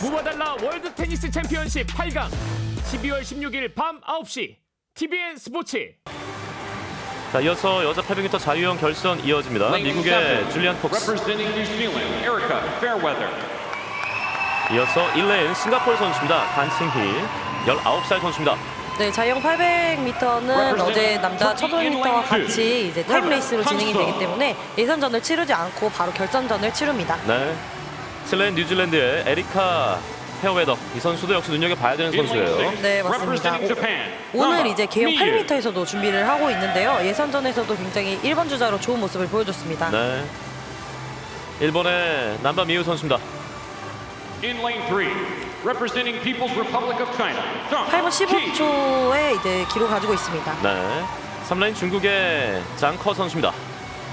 무바달라 월드 테니스 챔피언십 8강 12월 16일 밤 9시 TVN 스포츠 자, 이어서 여자 800m 자유형 결선 이어집니다. 미국의 줄리안 Fairweather. 이어서 1레인 싱가포르 선수입니다. 간승희, 19살 선수입니다. 네, 자유형 800m는 어제 남자 1500m와 같이 이제 타임 레이스로 진행이 되기 때문에 예선전을 치르지 않고 바로 결선전을 치릅니다. 네. 7레인 뉴질랜드의 에리카 페어웨더. 이 선수도 역시 눈여겨봐야 되는 선수예요. 네, 맞습니다. 오늘 이제 개영 Miyu. 8m에서도 준비를 하고 있는데요. 예선전에서도 굉장히 1번 주자로 좋은 모습을 보여줬습니다. 네. 일본의 남바 미우 선수입니다. In lane three, representing People's Republic of China, Zhang 8분 Qi. 15초의 이제 기록 가지고 있습니다. 네. 3레인 중국의 장커 선수입니다.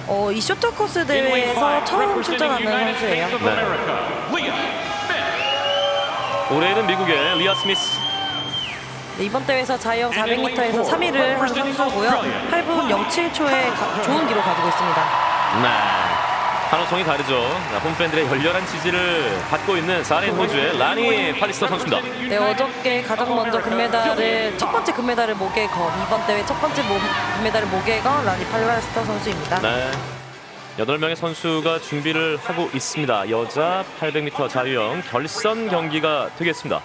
어, 이 쇼트 코스 In lane 대회에서 처음 출전하는 United States 선수예요. of 네. 올해는 미국의 리아 스미스. 네, 이번 대회에서 자유형 400m에서 3위를 한 선수고요. 8분 07초의 좋은 기록 가지고 있습니다. 네. 한호성이 다르죠. 자, 홈팬들의 열렬한 지지를 받고 있는 4레인 호주의 라니 팔리스터 선수입니다. 네, 어저께 가장 먼저 금메달을 첫 번째 금메달을 목에 건 이번 대회 첫 번째 모- 금메달을 목에 건 라니 팔라스터 선수입니다. 네. 8명의 선수가 준비를 하고 있습니다. 여자 800m 자유형 결선 경기가 되겠습니다.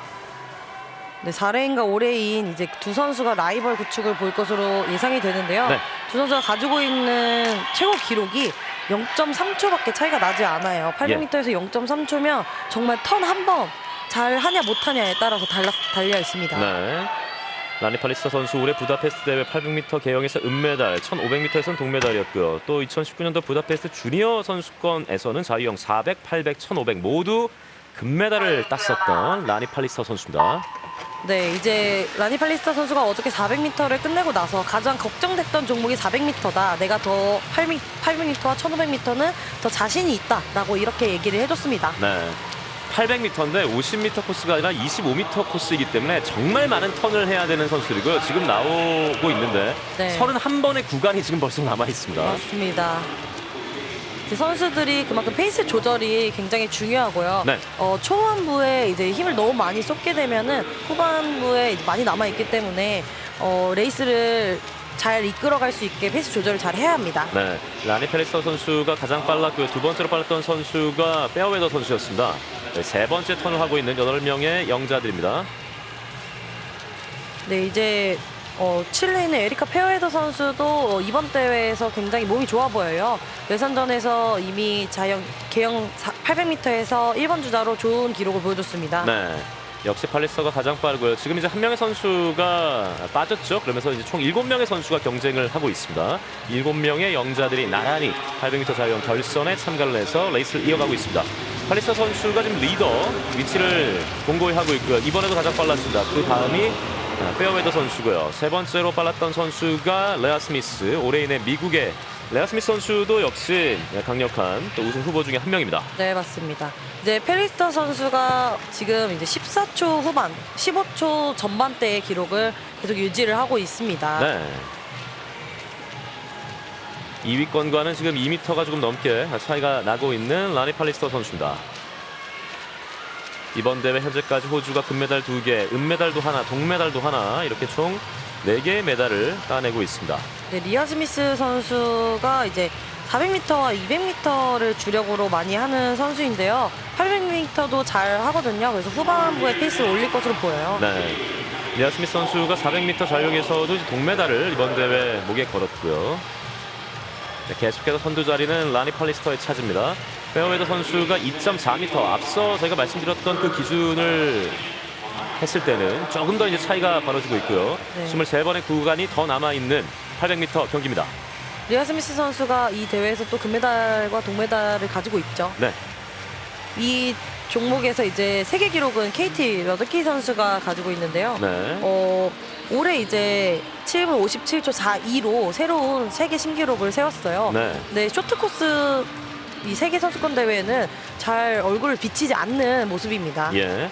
네, 4레인과 5레인 이제 두 선수가 라이벌 구축을 볼 것으로 예상이 되는데요. 네. 두 선수가 가지고 있는 최고 기록이 0.3초밖에 차이가 나지 않아요. 800m에서 0.3초면 정말 턴 한 번 잘 하냐 못 하냐에 따라서 달라, 달려 있습니다. 네. 라니 팔리스터 선수 올해 부다페스트 대회 800m 개영에서 은메달, 1500m에서는 동메달이었고요. 또 2019년도 부다페스트 주니어 선수권에서는 자유형 400, 800, 1500 모두 금메달을 땄었던 라니 팔리스터 선수입니다. 네, 이제 라니 팔리스타 선수가 어저께 400m를 끝내고 나서 가장 걱정됐던 종목이 400m다. 내가 더 800m와 1500m는 더 자신이 있다라고 이렇게 얘기를 해줬습니다. 네. 800m인데 50m 코스가 아니라 25m 코스이기 때문에 정말 많은 턴을 해야 되는 선수들이고요. 지금 나오고 있는데 네. 31번의 구간이 지금 벌써 남아 있습니다. 맞습니다. 이제 선수들이 그만큼 페이스 조절이 굉장히 중요하고요. 네. 어, 초반부에 이제 힘을 너무 많이 쏟게 되면은 후반부에 이제 많이 남아 있기 때문에 어, 레이스를 잘 이끌어갈 수 있게 페이스 조절을 잘 해야 합니다. 네, 라니 페리스터 선수가 가장 빨랐고요. 두 번째로 빨랐던 선수가 페어웨더 선수였습니다. 네, 세 번째 턴을 하고 있는 8명의 영자들입니다. 네, 이제 어, 칠레인의 에리카 페어헤더 선수도 어, 이번 대회에서 굉장히 몸이 좋아 보여요. 예선전에서 이미 자영 개영 800m에서 1번 주자로 좋은 기록을 보여줬습니다. 네. 역시 팔리스터가 가장 빠르고요. 지금 이제 한 명의 선수가 빠졌죠. 그러면서 이제 총 7명의 선수가 경쟁을 하고 있습니다. 7명의 영자들이 나란히 800m 자유형 결선에 참가를 해서 레이스를 이어가고 있습니다. 팔리스터 선수가 지금 리더 위치를 공고히 하고 있고요. 이번에도 가장 빨랐습니다. 그 다음이 아, 페어웨더 선수고요. 세 번째로 빨랐던 선수가 레아 스미스, 올해인의 미국의 레아 스미스 선수도 역시 강력한 또 우승 후보 중에 한 명입니다. 네, 맞습니다. 이제 페리스터 선수가 지금 이제 14초 후반, 15초 전반대의 기록을 계속 유지를 하고 있습니다. 네. 2위권과는 지금 2m가 조금 넘게 차이가 나고 있는 라니 팔리스터 선수입니다. 이번 대회 현재까지 호주가 금메달 2개, 은메달도 하나, 동메달도 하나 이렇게 총 4개의 메달을 따내고 있습니다. 네, 리아 스미스 선수가 이제 400m와 200m를 주력으로 많이 하는 선수인데요. 800m도 잘 하거든요. 그래서 후반부에 페이스를 올릴 것으로 보여요. 네. 리아 스미스 선수가 400m 자유형에서도 동메달을 이번 대회 목에 걸었고요. 네, 계속해서 선두 자리는 라니 팔리스터의 차지입니다. 페어웨더 선수가 2.4m 앞서 저희가 말씀드렸던 그 기준을 했을 때는 조금 더 이제 차이가 벌어지고 있고요. 네. 23번의 구간이 더 남아 있는 800m 경기입니다. 리아 스미스 선수가 이 대회에서 또 금메달과 동메달을 가지고 있죠. 네. 이 종목에서 이제 세계 기록은 KT 러드키 선수가 가지고 있는데요. 네. 어, 올해 이제 7분 57초 42로 새로운 세계 신기록을 세웠어요. 네. 네, 쇼트 코스 이 세계 선수권 대회에는 잘 얼굴을 비치지 않는 모습입니다. 예.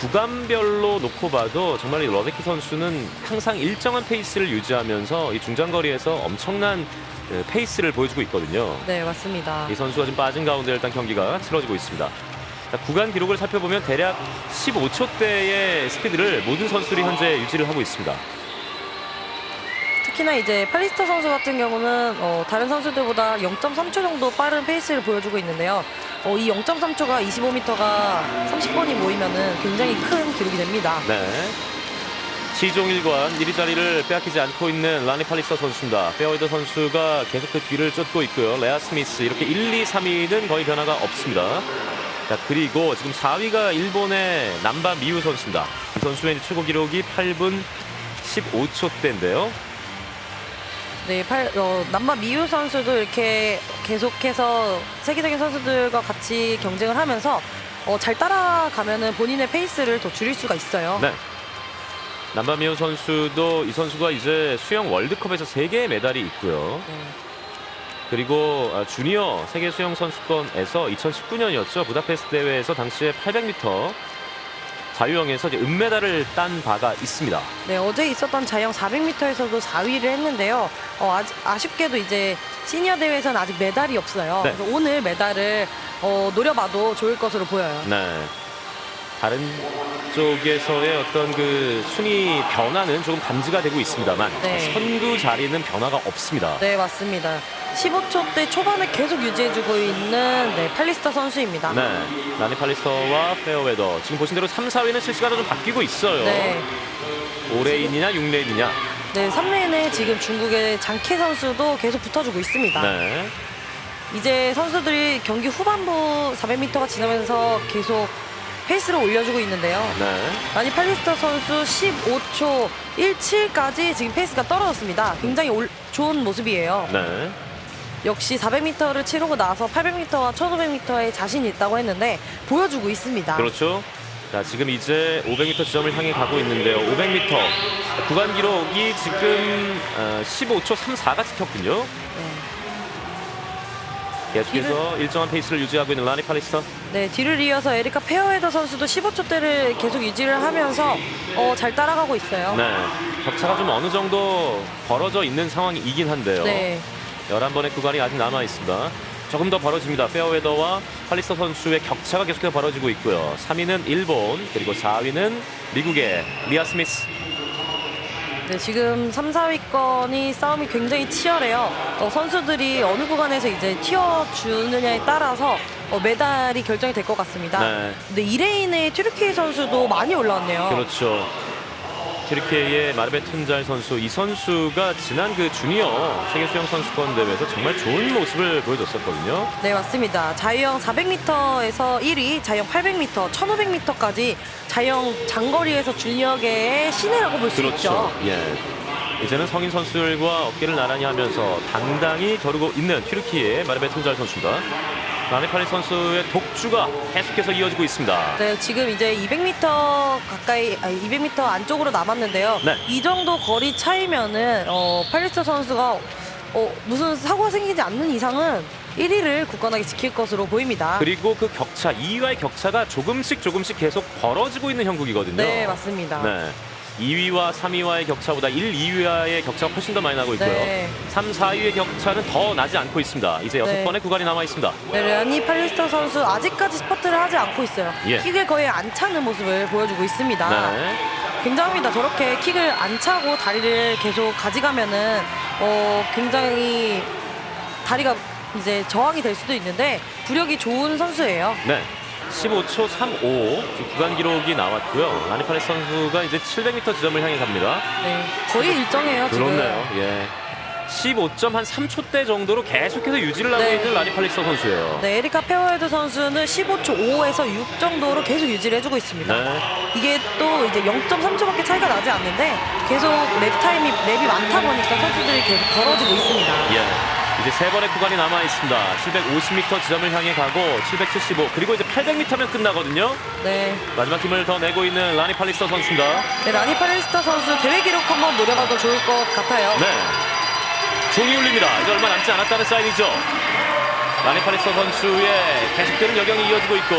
구간별로 놓고 봐도 정말 이 러데키 선수는 항상 일정한 페이스를 유지하면서 이 중장거리에서 엄청난 예, 페이스를 보여주고 있거든요. 네, 맞습니다. 이 선수가 지금 빠진 가운데 일단 경기가 치러지고 있습니다. 자, 구간 기록을 살펴보면 대략 15초대의 스피드를 모든 선수들이 현재 유지를 하고 있습니다. 특히나 이제 팔리스터 선수 같은 경우는 어, 다른 선수들보다 0.3초 정도 빠른 페이스를 보여주고 있는데요. 어, 이 0.3초가 25m가 30번이 모이면은 굉장히 큰 기록이 됩니다. 네. 시종 1관 1위 자리를 빼앗기지 않고 있는 라니 팔리스터 선수입니다. 페어웨더 선수가 계속 그 뒤를 쫓고 있고요. 레아 스미스 이렇게 1, 2, 3위는 거의 변화가 없습니다. 자 그리고 지금 4위가 일본의 남바 미우 선수입니다. 이 선수의 최고 기록이 8분 15초대인데요. 네, 팔, 어, 남마 미유 선수도 이렇게 계속해서 세계적인 선수들과 같이 경쟁을 하면서 어, 잘 따라가면은 본인의 페이스를 더 줄일 수가 있어요. 네. 남바 미우 선수도 이 선수가 이제 수영 월드컵에서 3개의 메달이 있고요. 네. 그리고 아, 주니어 세계 수영 선수권에서 2019년이었죠. 부다페스트 대회에서 당시에 800m 자유형에서 이제 은메달을 딴 바가 있습니다. 네, 어제 있었던 자영 400m에서도 4위를 했는데요. 어, 아, 쉽게도 이제 시니어 대회에서는 아직 메달이 없어요. 네. 그래서 오늘 메달을 어, 노려봐도 좋을 것으로 보여요. 네. 다른 쪽에서의 어떤 그 순위 변화는 조금 감지가 되고 있습니다만 네. 선두 자리는 변화가 없습니다. 네, 맞습니다. 15초대 초반에 계속 유지해주고 있는 네, 팔리스터 선수입니다. 네. 라니 팔리스터와 페어웨더 지금 보신 대로 3, 4위는 실시간으로 좀 바뀌고 있어요. 네. 5레인이냐 6레인이냐. 네, 3레인에 지금 중국의 장케 선수도 계속 붙어주고 있습니다. 네. 이제 선수들이 경기 후반부 400m가 지나면서 계속 페이스를 올려주고 있는데요. 네. 아니 팔리스터 선수 15초 17까지 지금 페이스가 떨어졌습니다. 굉장히 올- 좋은 모습이에요. 네. 역시 400m를 치르고 나서 800m와 1500m에 자신이 있다고 했는데 보여주고 있습니다. 그렇죠. 자, 지금 이제 500m 지점을 향해 가고 있는데요. 500m 구간 기록이 지금 어, 15초 34가 찍혔군요. 계속해서 일정한 페이스를 유지하고 있는 라니 팔리스터. 네, 뒤를 이어서 에리카 페어헤더 선수도 15초대를 계속 유지를 하면서 어, 잘 따라가고 있어요. 네. 격차가 좀 어느 정도 벌어져 있는 상황이긴 한데요. 네. 11번의 구간이 아직 남아 있습니다. 조금 더 벌어집니다. 페어웨더와 팔리스터 선수의 격차가 계속해서 벌어지고 있고요. 3위는 일본, 그리고 4위는 미국의 리아 스미스. 네, 지금 3, 4위권이 싸움이 굉장히 치열해요. 어, 선수들이 어느 구간에서 이제 튀어주느냐에 따라서 어, 메달이 결정이 될 것 같습니다. 네. 근데 2레인의 튀르키예 선수도 많이 올라왔네요. 그렇죠. 튀르키예의 마르베 툰잘 선수 이 선수가 지난 그 주니어 세계 수영 선수권 대회에서 정말 좋은 모습을 보여줬었거든요. 네, 맞습니다. 자유형 400m에서 1위, 자유형 800m, 1500m까지 자유형 장거리에서 주니어계의 신이라고 볼 수 있죠. 예. 이제는 성인 선수들과 어깨를 나란히 하면서 당당히 겨루고 있는 튀르키예의 마르베 툰잘 선수입니다. 라네팔리 선수의 독주가 계속해서 이어지고 있습니다. 네, 지금 이제 200m 가까이, 아니, 200m 안쪽으로 남았는데요. 네. 이 정도 거리 차이면은 어, 팔리스터 선수가 어, 무슨 사고가 생기지 않는 이상은 1위를 굳건하게 지킬 것으로 보입니다. 그리고 그 격차, 2위와의 격차가 조금씩 조금씩 계속 벌어지고 있는 형국이거든요. 네, 맞습니다. 네. 2위와 3위와의 격차보다 1, 2위와의 격차가 훨씬 더 많이 나고 있고요. 네. 3, 4위의 격차는 더 나지 않고 있습니다. 이제 여섯 네. 번의 구간이 남아 있습니다. 네, 레아니 팔리스터 선수 아직까지 스퍼트를 하지 않고 있어요. 예. 킥을 거의 안 차는 모습을 보여주고 있습니다. 네. 굉장합니다. 저렇게 킥을 안 차고 다리를 계속 가져가면은 어, 굉장히 다리가 이제 저항이 될 수도 있는데 부력이 좋은 선수예요. 네. 15초 35 지금 구간 기록이 나왔고요. 라니파레 선수가 이제 700m 지점을 향해 갑니다. 네, 거의 일정해요 지금. 그렇네요. 예. 15.3초대 정도로 계속해서 유지를 하고 네. 있는 라니팔리스터 선수예요. 네, 에리카 페어헤드 선수는 15초 5에서 6 정도로 계속 유지를 해주고 있습니다. 네. 이게 또 이제 0.3초밖에 차이가 나지 않는데 계속 랩 타임이 랩이 많다 보니까 선수들이 계속 벌어지고 있습니다. 예. 이제 세 번의 구간이 남아 있습니다. 750m 지점을 향해 가고 775 그리고 이제 800m면 끝나거든요. 네, 마지막 힘을 더 내고 있는 라니 팔리스터 선수입니다. 네 라니 팔리스터 선수 대회 기록 한번 노려봐도 좋을 것 같아요. 네. 종이 울립니다. 이제 얼마 남지 않았다는 사인이죠. 라니 팔리스터 선수의 계속되는 여경이 이어지고 있고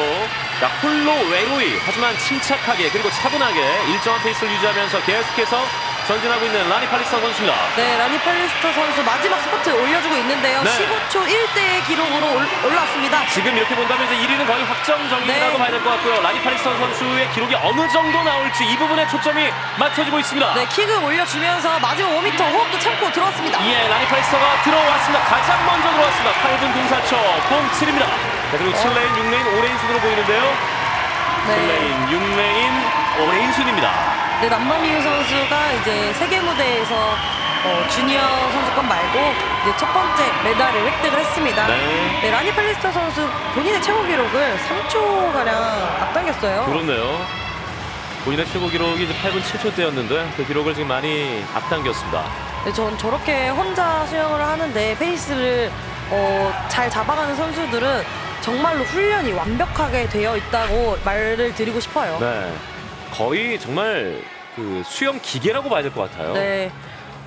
자, 홀로 외로이 하지만 침착하게 그리고 차분하게 일정한 페이스를 유지하면서 계속해서 전진하고 있는 라니 팔리스타 선수입니다. 네, 라니 팔리스터 선수 마지막 스퍼트 올려주고 있는데요. 네. 15초 1대 기록으로 올, 올라왔습니다. 지금 이렇게 본다면 이제 1위는 거의 확정적이라고 네. 봐야 될 것 같고요. 라니 팔리스타 선수의 기록이 어느 정도 나올지 이 부분에 초점이 맞춰지고 있습니다. 네, 킥을 올려주면서 마지막 5m 호흡도 참고 들어왔습니다. 예, 라니 팔리스터가 들어왔습니다. 가장 먼저 들어왔습니다. 8분 04초 07입니다. 자, 그리고 7레인, 6레인, 5레인 순으로 보이는데요. 네, 7레인, 6레인, 5레인 순입니다. 네 남만희우 선수가 이제 세계 무대에서 어, 주니어 선수권 말고 이제 첫 번째 메달을 획득을 했습니다. 네. 네, 라니 팔리스터 선수 본인의 최고 기록을 3초 가량 앞당겼어요. 그렇네요. 본인의 최고 기록이 이제 8분 7초대였는데 그 기록을 지금 많이 앞당겼습니다. 네, 전 저렇게 혼자 수영을 하는데 페이스를 어, 잘 잡아가는 선수들은 정말로 훈련이 완벽하게 되어 있다고 말을 드리고 싶어요. 네. 거의 정말 그 수영 기계라고 봐야 될 것 같아요. 네.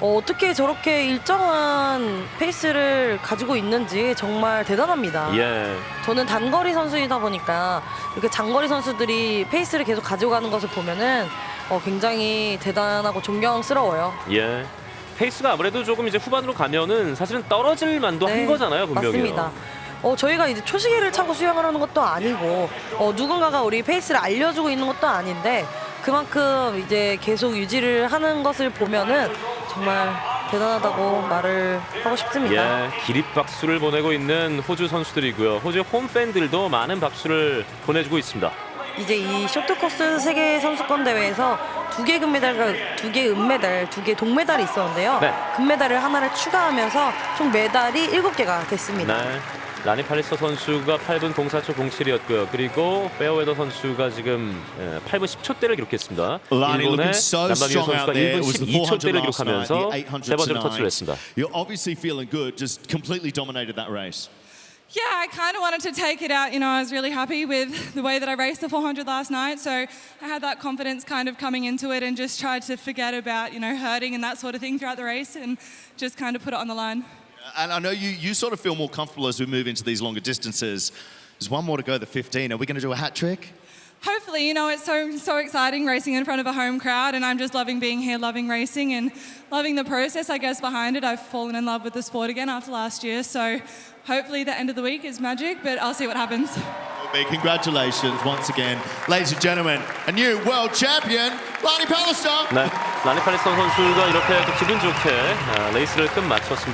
어, 어떻게 저렇게 일정한 페이스를 가지고 있는지 정말 대단합니다. 예. 저는 단거리 선수이다 보니까 이렇게 장거리 선수들이 페이스를 계속 가져가는 것을 보면은 어, 굉장히 대단하고 존경스러워요. 예. 페이스가 아무래도 조금 이제 후반으로 가면은 사실은 떨어질 만도 한 네, 거잖아요, 분명히. 맞습니다. 어, 저희가 이제 초시계를 차고 수영을 하는 것도 아니고 어, 누군가가 우리 페이스를 알려주고 있는 것도 아닌데 그만큼 이제 계속 유지를 하는 것을 보면은 정말 대단하다고 말을 하고 싶습니다. 예, 기립 박수를 보내고 있는 호주 선수들이고요. 호주 홈 팬들도 많은 박수를 보내주고 있습니다. 이제 이 쇼트코스 세계 선수권 대회에서 두 개 금메달과 두 개 은메달, 두 개 동메달이 있었는데요. 네. 금메달을 하나를 추가하면서 총 메달이 일곱 개가 됐습니다. 네. 라니 팔리스터 선수가 8분 04초 07이었고요. 그리고 페어웨더 선수가 지금 예, 8분 10초대를 기록했습니다. Lani 일본의 looking so 남다미오 strong out 선수가 there. 1분 It was the 12초대를 400 last night, 기록하면서 the 세800 번째로 터치를 tonight. 했습니다. You're obviously feeling good. Just completely dominated that race. Yeah, I kind of wanted to take it out. You know, I was really happy with the way that I raced the 400 last night. So I had that confidence kind of coming into it and just tried to forget about, you know, hurting and that sort of thing throughout the race and just kind of put it on the line. And I know you, you sort of feel more comfortable as we move into these longer distances. There's one more to go, the 15. Are we going to do a hat trick? Hopefully, you know, it's so so exciting racing in front of a home crowd, and I'm just loving being here, loving racing, and loving the process, I guess, behind it. I've fallen in love with the sport again after last year, so hopefully the end of the week is magic, but I'll see what happens. Big congratulations once again, ladies and gentlemen, a new world champion, Lani Pallister. 네, 라니 팔리스터 선수가 이렇게 또 기분 좋게 아, 레이스를 끝마쳤습니다.